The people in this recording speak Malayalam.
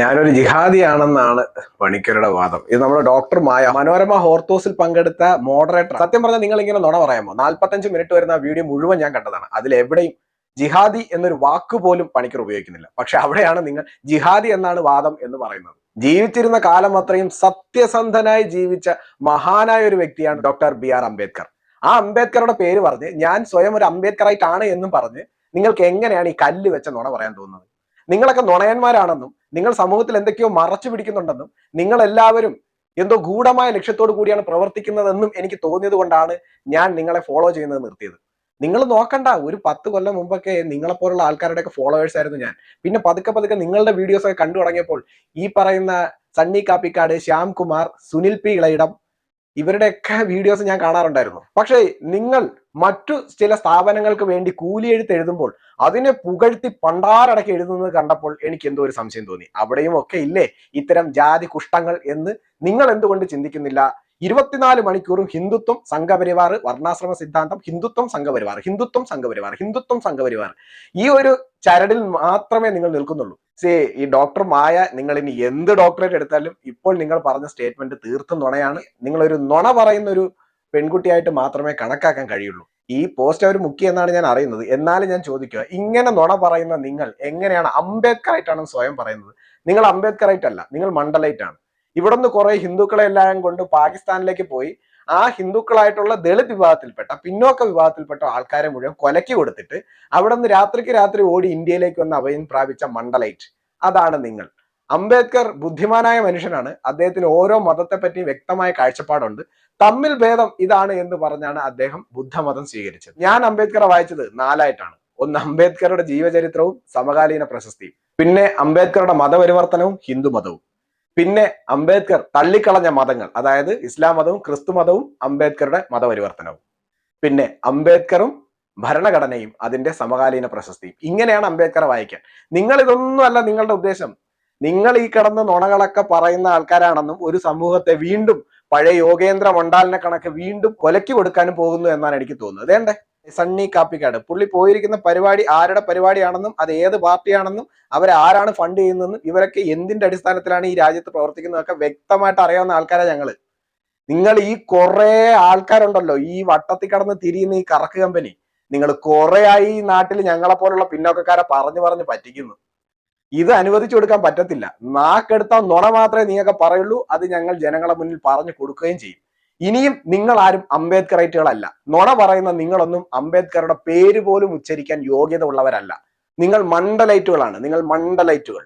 ഞാനൊരു ജിഹാദിയാണെന്നാണ് പണിക്കരുടെ വാദം. ഇത് നമ്മുടെ ഡോക്ടർ മായ മനോരമ ഹോർത്തോസിൽ പങ്കെടുത്ത മോഡറേറ്റർ സത്യം പറഞ്ഞാൽ നിങ്ങൾ ഇങ്ങനെ നുണ പറയാമോ? നാൽപ്പത്തഞ്ച് മിനിറ്റ് വരുന്ന വീഡിയോ മുഴുവൻ ഞാൻ കണ്ടതാണ്. അതിൽ എവിടെയും ജിഹാദി എന്നൊരു വാക്ക് പോലും പണിക്കർ ഉപയോഗിക്കുന്നില്ല. പക്ഷെ അവിടെയാണ് നിങ്ങൾ ജിഹാദി എന്നാണ് വാദം എന്ന് പറയുന്നത്. ജീവിച്ചിരുന്ന കാലം അത്രയും സത്യസന്ധനായി ജീവിച്ച മഹാനായ ഒരു വ്യക്തിയാണ് ഡോക്ടർ ബി ആർ അംബേദ്കർ. ആ അംബേദ്കറുടെ പേര് പറഞ്ഞ് ഞാൻ സ്വയം ഒരു അംബേദ്കറായിട്ടാണ് എന്നും പറഞ്ഞ് നിങ്ങൾക്ക് എങ്ങനെയാണ് ഈ കല്ല് വെച്ച നുണ പറയാൻ തോന്നുന്നത്? നിങ്ങളൊക്കെ നുണയന്മാരാണെന്നും നിങ്ങൾ സമൂഹത്തിൽ എന്തൊക്കെയോ മറച്ചു പിടിക്കുന്നുണ്ടെന്നും നിങ്ങൾ എല്ലാവരും എന്തോ ഗൂഢമായ ലക്ഷ്യത്തോടു കൂടിയാണ് പ്രവർത്തിക്കുന്നതെന്നും എനിക്ക് തോന്നിയത് കൊണ്ടാണ് ഞാൻ നിങ്ങളെ ഫോളോ ചെയ്യുന്നത് നിർത്തിയത്. നിങ്ങൾ നോക്കണ്ട ഒരു പത്ത് കൊല്ലം മുമ്പൊക്കെ നിങ്ങളെപ്പോലുള്ള ആൾക്കാരുടെയൊക്കെ ഫോളോവേഴ്സ് ആയിരുന്നു ഞാൻ. പിന്നെ പതുക്കെ പതുക്കെ നിങ്ങളുടെ വീഡിയോസ് ഒക്കെ കണ്ടു തുടങ്ങിയപ്പോൾ ഈ പറയുന്ന സണ്ണി കാപ്പിക്കാട് ശ്യാംകുമാർ സുനിൽ പി ഇളയിടം ഇവരുടെയൊക്കെ വീഡിയോസ് ഞാൻ കാണാറുണ്ടായിരുന്നു. പക്ഷേ നിങ്ങൾ മറ്റു ചില സ്ഥാപനങ്ങൾക്ക് വേണ്ടി കൂലി എഴുത്ത് എഴുതുമ്പോൾ അതിനെ പുകഴ്ത്തി പണ്ടാരടക്കി എഴുതുന്നത് കണ്ടപ്പോൾ എനിക്ക് എന്തോ ഒരു സംശയം തോന്നി. അവിടെയും ഒക്കെ ഇല്ലേ? ഇത്തരം ജാതി കുഷ്ടങ്ങൾ എന്ന് നിങ്ങൾ എന്തുകൊണ്ട് ചിന്തിക്കുന്നില്ല? ഇരുപത്തിനാല് മണിക്കൂറും ഹിന്ദുത്വം സംഘപരിവാർ വർണാശ്രമ സിദ്ധാന്തം ഹിന്ദുത്വം സംഘപരിവാർ ഹിന്ദുത്വം സംഘപരിവാർ ഹിന്ദുത്വം സംഘപരിവാർ. ഈ ഒരു ചരടിൽ മാത്രമേ നിങ്ങൾ നിൽക്കുന്നുള്ളൂ. സേ ഈ ഡോക്ടർ മായ നിങ്ങൾ ഇനി എന്ത് ഡോക്ടറേറ്റ് എടുത്താലും ഇപ്പോൾ നിങ്ങൾ പറഞ്ഞ സ്റ്റേറ്റ്മെന്റ് തീർത്തും നുണയാണ്. നിങ്ങൾ ഒരു നുണ പറയുന്ന ഒരു പെൺകുട്ടിയായിട്ട് മാത്രമേ കണക്കാക്കാൻ കഴിയുള്ളൂ. ഈ പോസ്റ്റ് അവർ മുക്കി എന്നാണ് ഞാൻ അറിയുന്നത്. എന്നാലും ഞാൻ ചോദിക്കുക ഇങ്ങനെ നുണ പറയുന്ന നിങ്ങൾ എങ്ങനെയാണ് അംബേദ്കർ ആയിട്ടാണ് സ്വയം പറയുന്നത്? നിങ്ങൾ അംബേദ്കർ ആയിട്ടല്ല നിങ്ങൾ മണ്ഡലൈറ്റ് ആണ് ഇവിടെ നിന്ന് കുറെ ഹിന്ദുക്കളെ എല്ലാം കൊണ്ട് പാകിസ്ഥാനിലേക്ക് പോയി ആ ഹിന്ദുക്കളായിട്ടുള്ള ദളിത് വിഭാഗത്തിൽപ്പെട്ട പിന്നോക്ക വിഭാഗത്തിൽപ്പെട്ട ആൾക്കാരെ മുഴുവൻ കൊലക്കി കൊടുത്തിട്ട് അവിടെ നിന്ന് രാത്രിക്ക് രാത്രി ഓടി ഇന്ത്യയിലേക്ക് വന്ന് അഭയം പ്രാപിച്ച മണ്ഡലൈറ്റ് അതാണ് നിങ്ങൾ. അംബേദ്കർ ബുദ്ധിമാനായ മനുഷ്യനാണ്. അദ്ദേഹത്തിന് ഓരോ മതത്തെ പറ്റിയും വ്യക്തമായ കാഴ്ചപ്പാടുണ്ട്. തമ്മിൽ ഭേദം ഇതാണ് എന്ന് പറഞ്ഞാണ് അദ്ദേഹം ബുദ്ധമതം സ്വീകരിച്ചത്. ഞാൻ അംബേദ്കറെ വായിച്ചത് നാലായിട്ടാണ്. ഒന്ന് അംബേദ്കറുടെ ജീവചരിത്രവും സമകാലീന പ്രശസ്തിയും. പിന്നെ അംബേദ്കറുടെ മതപരിവർത്തനവും ഹിന്ദു മതവും പിന്നെ അംബേദ്കർ തള്ളിക്കളഞ്ഞ മതങ്ങൾ അതായത് ഇസ്ലാം മതവും ക്രിസ്തു മതവും അംബേദ്കറുടെ മതപരിവർത്തനവും. പിന്നെ അംബേദ്കറും ഭരണഘടനയും അതിന്റെ സമകാലീന പ്രശസ്തിയും. ഇങ്ങനെയാണ് അംബേദ്കറെ വായിക്കാൻ. നിങ്ങൾ ഇതൊന്നും അല്ല നിങ്ങളുടെ ഉദ്ദേശം. നിങ്ങൾ ഈ കിടന്ന് നുണകളൊക്കെ പറയുന്ന ആൾക്കാരാണെന്നും ഒരു സമൂഹത്തെ വീണ്ടും പഴയ യോഗേന്ദ്ര മണ്ടാലിനെ കണക്ക് വീണ്ടും കൊലക്കി കൊടുക്കാനും പോകുന്നു എന്നാണ് എനിക്ക് തോന്നുന്നത്. അതേണ്ടേ സണ്ണി കാപ്പിക്കാട്. പുള്ളി പോയിരിക്കുന്ന പരിപാടി ആരുടെ പരിപാടിയാണെന്നും അത് ഏത് പാർട്ടിയാണെന്നും അവരെ ആരാണ് ഫണ്ട് ചെയ്യുന്നതെന്നും ഇവരൊക്കെ എന്തിന്റെ അടിസ്ഥാനത്തിലാണ് ഈ രാജ്യത്ത് പ്രവർത്തിക്കുന്നതൊക്കെ വ്യക്തമായിട്ട് അറിയാവുന്ന ആൾക്കാരാണ് ഞങ്ങൾ. നിങ്ങൾ ഈ കുറെ ആൾക്കാരുണ്ടല്ലോ ഈ വട്ടത്തിൽ കടന്ന് തിരിയുന്ന ഈ കറക്ക് കമ്പനി. നിങ്ങൾ കുറെയായി ഈ നാട്ടിൽ ഞങ്ങളെ പോലുള്ള പിന്നോക്കക്കാരെ പറഞ്ഞു പറഞ്ഞു പറ്റിക്കുന്നു. ഇത് അനുവദിച്ചു കൊടുക്കാൻ പറ്റത്തില്ല. നാക്കെടുത്ത നുണ മാത്രമേ നീയൊക്കെ പറയുള്ളൂ. അത് ഞങ്ങൾ ജനങ്ങളെ മുന്നിൽ പറഞ്ഞു കൊടുക്കുകയും ചെയ്യും. ഇനിയും നിങ്ങൾ ആരും അംബേദ്കറൈറ്റുകളല്ല. നുണ പറയുന്ന നിങ്ങളൊന്നും അംബേദ്കറുടെ പേര് പോലും ഉച്ചരിക്കാൻ യോഗ്യത ഉള്ളവരല്ല. നിങ്ങൾ മണ്ഡലൈറ്റുകളാണ്. നിങ്ങൾ മണ്ഡലൈറ്റുകൾ.